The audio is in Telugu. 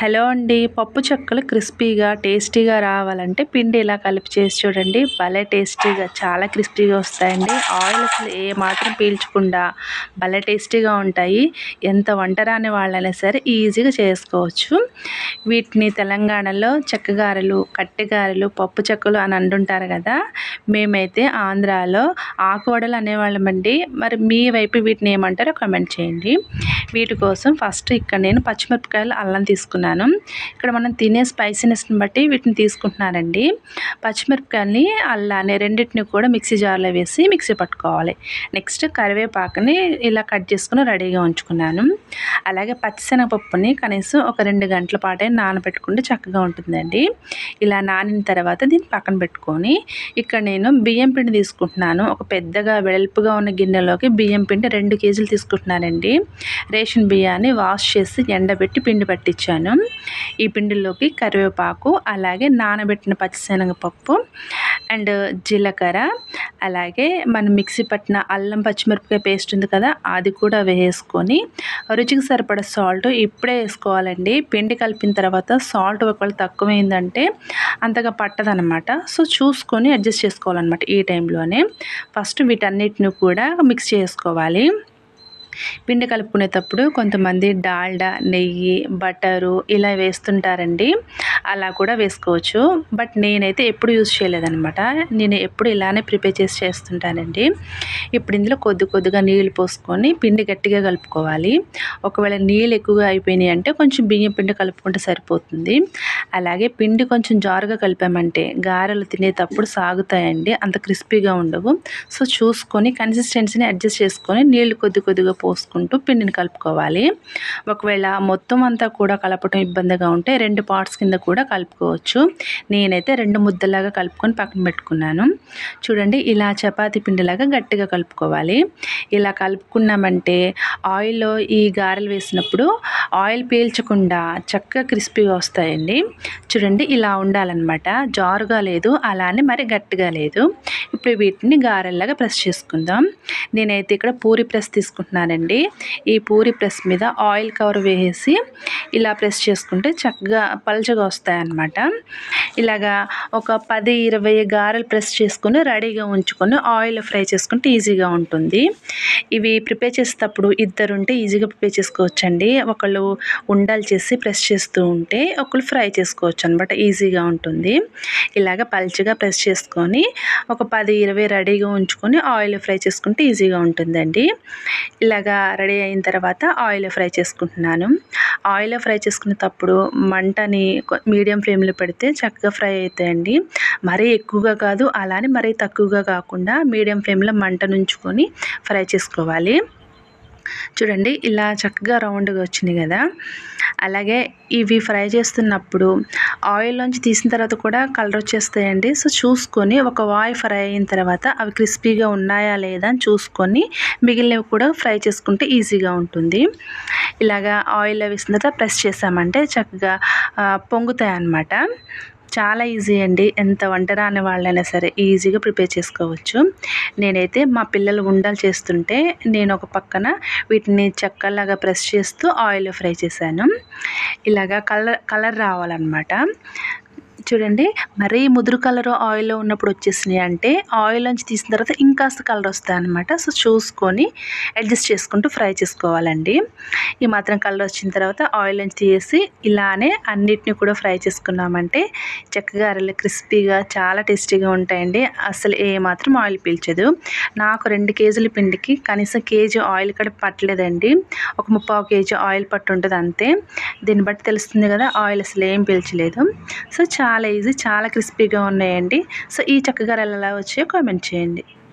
హలో అండి. పప్పు చెక్కలు క్రిస్పీగా టేస్టీగా రావాలంటే పిండి ఇలా కలిపి చేసి చూడండి. భలే టేస్టీగా చాలా క్రిస్పీగా వస్తాయండి. ఆయిల్ అసలు ఏ మాత్రం పీల్చకుండా భలే టేస్టీగా ఉంటాయి. ఎంత వంట రాని వాళ్ళైనా సరే ఈజీగా చేసుకోవచ్చు. వీటిని తెలంగాణలో చెక్కగారెలు కట్టెగారెలు పప్పు చెక్కలు అని అంటుంటారు కదా. మేమైతే ఆంధ్రాలో ఆకువడలు అనేవాళ్ళమండి. మరి మీ వైపు వీటిని ఏమంటారో కమెంట్ చేయండి. వీటి కోసం ఫస్ట్ ఇక్కడ నేను పచ్చిమిరపకాయలు అల్లం తీసుకున్నాను. తీసుకున్నాను. ఇక్కడ మనం తినే స్పైసీనెస్ని బట్టి వీటిని తీసుకుంటున్నానండి. పచ్చిమిరపకాయలని అల్లానే రెండింటిని కూడా మిక్సీ జార్లో వేసి మిక్సీ పట్టుకోవాలి. నెక్స్ట్ కరివేపాకుని ఇలా కట్ చేసుకుని రెడీగా ఉంచుకున్నాను. అలాగే పచ్చిశనగపప్పుని కనీసం ఒక రెండు గంటల పాటే నానబెట్టుకుంటే చక్కగా ఉంటుందండి. ఇలా నానిన తర్వాత దీన్ని పక్కన పెట్టుకొని ఇక్కడ నేను బియ్యం పిండి తీసుకుంటున్నాను. ఒక పెద్దగా వెడల్పుగా ఉన్న గిన్నెలోకి బియ్యం పిండి రెండు కేజీలు తీసుకుంటున్నానండి. రేషన్ బియ్యాన్ని వాష్ చేసి ఎండబెట్టి పిండి పట్టించాను. ఈ పిండిలోకి కరివేపాకు అలాగే నానబెట్టిన పచ్చిశనగపప్పు అండ్ జీలకర్ర అలాగే మనం మిక్సీ పట్టిన అల్లం పచ్చిమిరపకాయ పేస్ట్ ఉంది కదా అది కూడా వేసుకొని రుచికి సరిపడ సాల్ట్ ఇప్పుడే వేసుకోవాలండి. పిండి కలిపిన తర్వాత సాల్ట్ ఒకవేళ తక్కువైందంటే అంతగా పట్టదనమాట సో చూసుకొని అడ్జస్ట్ చేసుకోవాలన్నమాట ఈ టైంలోనే. ఫస్ట్ వీటన్నిటిని కూడా మిక్స్ చేసుకోవాలి. పిండి కలుపుకునేటప్పుడు కొంతమంది డాల్డా నెయ్యి బటరు ఇలా వేస్తుంటారండి. అలా కూడా వేసుకోవచ్చు. బట్ నేనైతే ఎప్పుడు యూజ్ చేయలేదనమాట నేను ఎప్పుడు ఇలానే ప్రిపేర్ చేసి చేస్తుంటానండి. ఇప్పుడు ఇందులో కొద్ది కొద్దిగా నీళ్ళు పోసుకొని పిండి గట్టిగా కలుపుకోవాలి. ఒకవేళ నీళ్ళు ఎక్కువగా అయిపోయినాయి అంటే కొంచెం బియ్యం పిండి కలుపుకుంటే సరిపోతుంది. అలాగే పిండి కొంచెం జారుగా కలిపామంటే గారెలు తినేటప్పుడు సాగుతాయండి. అంత క్రిస్పీగా ఉండవు. సో చూసుకొని కన్సిస్టెన్సీని అడ్జస్ట్ చేసుకొని నీళ్ళు కొద్ది కొద్దిగా పోసుకుంటూ పిండిని కలుపుకోవాలి. ఒకవేళ మొత్తం అంతా కూడా కలపటం ఇబ్బందిగా ఉంటే రెండు పార్ట్స్ కింద కూడా కలుపుకోవచ్చు. నేనైతే రెండు ముద్దలాగా కలుపుకొని పక్కన పెట్టుకున్నాను. చూడండి ఇలా చపాతి పిండిలాగా గట్టిగా కలుపుకోవాలి. ఇలా కలుపుకున్నామంటే ఆయిల్లో ఈ గారెలు వేసినప్పుడు ఆయిల్ పీల్చకుండా చక్కగా క్రిస్పీగా వస్తాయండి. చూడండి ఇలా ఉండాలన్నమాట. జారుగా లేదు అలానే మరి గట్టిగా లేదు. ఇప్పుడు వీటిని గారెల్లాగా ప్రెస్ చేసుకుందాం. నేనైతే ఇక్కడ పూరి ప్రెస్ తీసుకుంటున్నానండి. ఈ పూరి ప్రెస్ మీద ఆయిల్ కవర్ వేసి ఇలా ప్రెస్ చేసుకుంటే చక్కగా పలచగా వస్తాయన్నమాట. ఇలాగా ఒక పది ఇరవై గారెలు ప్రెస్ చేసుకుని రెడీగా ఉంచుకొని ఆయిల్ ఫ్రై చేసుకుంటే ఈజీగా ఉంటుంది. ఇవి ప్రిపేర్ చేసేటప్పుడు ఇద్దరుంటే ఈజీగా ప్రిపేర్ చేసుకోవచ్చండి. ఒకళ్ళు ఉండలు చేసి ప్రెస్ చేస్తూ ఉంటే ఒకళ్ళు ఫ్రై చేసుకోవచ్చు అనమాట ఈజీగా ఉంటుంది. ఇలాగ పల్చగా ప్రెస్ చేసుకొని ఒక పది ఇరవై రెడీగా ఉంచుకొని ఆయిల్ ఫ్రై చేసుకుంటే ఈజీగా ఉంటుందండి. ఇలాగా రెడీ అయిన తర్వాత ఆయిల్ ఫ్రై చేసుకుంటున్నాను. ఆయిల్ ఫ్రై చేసుకునేటప్పుడు మంటని మీడియం ఫ్లేమ్లో పెడితే చక్కగా ఫ్రై అవుతాయండి మరీ ఎక్కువగా కాదు అలానే మరీ తక్కువగా కాకుండా మీడియం ఫ్లేమ్లో మంట నుంచుకొని ఫ్రై చేసుకోవాలి. చూడండి ఇలా చక్కగా రౌండ్గా వచ్చింది కదా. అలాగే ఇవి ఫ్రై చేస్తున్నప్పుడు ఆయిల్లోంచి తీసిన తర్వాత కూడా కలర్ వచ్చేస్తాయండి. సో చూసుకొని ఒక వాయి ఫ్రై అయిన తర్వాత అవి క్రిస్పీగా ఉన్నాయా లేదా అని చూసుకొని మిగిలినవి కూడా ఫ్రై చేసుకుంటే ఈజీగా ఉంటుంది. ఇలాగా ఆయిల్ వేసిన తర్వాత ప్రెస్ చేసామంటే చక్కగా పొంగుతాయి అన్నమాట చాలా ఈజీ అండి. ఎంత వంట రాని వాళ్ళైనా సరే ఈజీగా ప్రిపేర్ చేసుకోవచ్చు. నేనైతే మా పిల్లలు ఉండలు చేస్తుంటే నేను ఒక పక్కన వీటిని చెక్కలాగా ప్రెస్ చేస్తూ ఆయిల్ ఫ్రై చేశాను. ఇలాగా కలర్ కలర్ రావాలన్నమాట. చూడండి మరీ ముదురు కలర్ ఆయిల్లో ఉన్నప్పుడు వచ్చేసినాయి అంటే ఆయిల్ నుంచి తీసిన తర్వాత ఇంకాస్త కలర్ వస్తాయి అనమాట సో చూసుకొని అడ్జస్ట్ చేసుకుంటూ ఫ్రై చేసుకోవాలండి. ఈ మాత్రం కలర్ వచ్చిన తర్వాత ఆయిల్ నుంచి తీసి ఇలానే అన్నిటిని కూడా ఫ్రై చేసుకున్నామంటే చక్కగా అరలు క్రిస్పీగా చాలా టేస్టీగా ఉంటాయండి. అసలు ఏ మాత్రం ఆయిల్ పీల్చదు. నాకు రెండు కేజీల పిండికి కనీసం కేజీ ఆయిల్ కూడా పట్టలేదండి. ఒక ముప్పావు కేజీ ఆయిల్ పట్టు ఉంటుంది అంతే. దీన్ని బట్టి తెలుస్తుంది కదా ఆయిల్ అసలు ఏం పీల్చలేదు. సో చాలా ఈజీ చాలా క్రిస్పీగా ఉన్నాయండి. సో ఈ చక్కగా ఎలా వచ్చాయో కామెంట్ చేయండి.